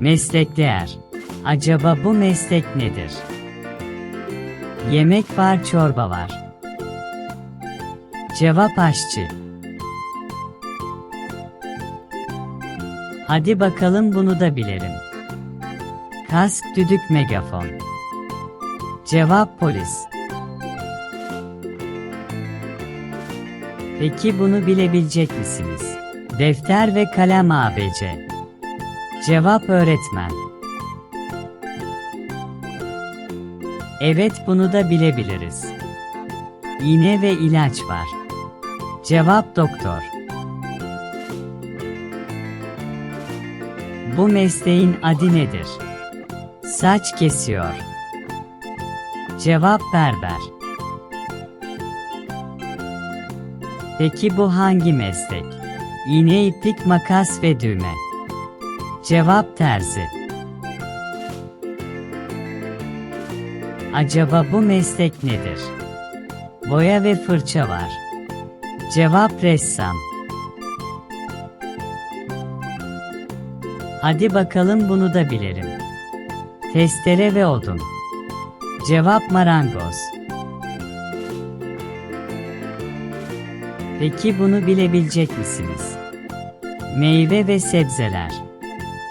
Meslekler. Acaba bu meslek nedir? Yemek var, çorba var. Cevap aşçı. Hadi bakalım bunu da bilelim. Kask, düdük, megafon. Cevap polis. Peki bunu bilebilecek misiniz? Defter ve kalem ABC. Cevap öğretmen. Evet bunu da bilebiliriz. İğne ve ilaç var. Cevap doktor. Bu mesleğin adı nedir? Saç kesiyor. Cevap berber. Peki bu hangi meslek? İğne, iplik, makas ve düğme. Cevap terzi. Acaba bu meslek nedir? Boya ve fırça var. Cevap ressam. Hadi bakalım bunu da bilelim. Testere ve odun. Cevap marangoz. Peki bunu bilebilecek misiniz? Meyve ve sebzeler.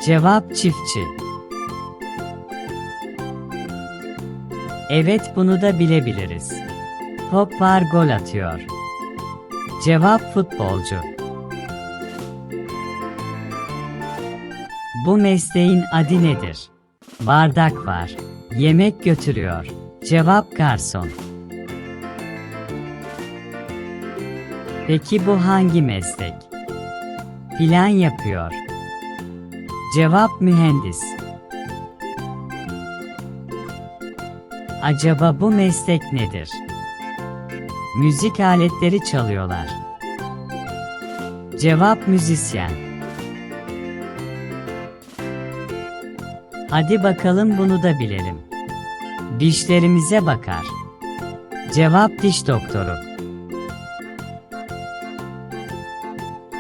Cevap çiftçi. Evet bunu da bilebiliriz. Top var gol atıyor. Cevap futbolcu. Bu mesleğin adı nedir? Bardak var. Yemek götürüyor. Cevap garson. Peki bu hangi meslek? Plan yapıyor. Cevap mühendis. Acaba bu meslek nedir? Müzik aletleri çalıyorlar. Cevap müzisyen. Hadi bakalım bunu da bilelim. Dişlerimize bakar. Cevap diş doktoru.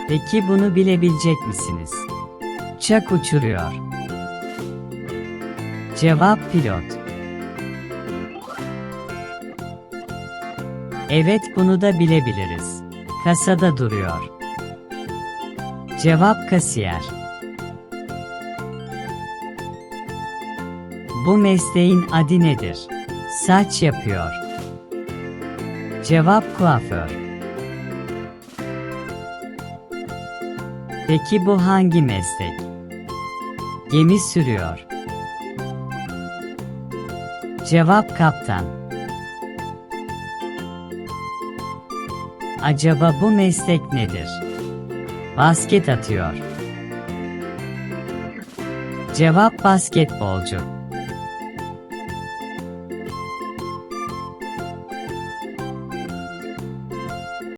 Peki bunu bilebilecek misiniz? Uçak uçuruyor. Cevap pilot. Evet bunu da bilebiliriz. Kasada duruyor. Cevap kasiyer. Bu mesleğin adı nedir? Saç yapıyor. Cevap kuaför. Peki bu hangi meslek? Gemi sürüyor. Cevap kaptan. Acaba bu meslek nedir? Basket atıyor. Cevap basketbolcu.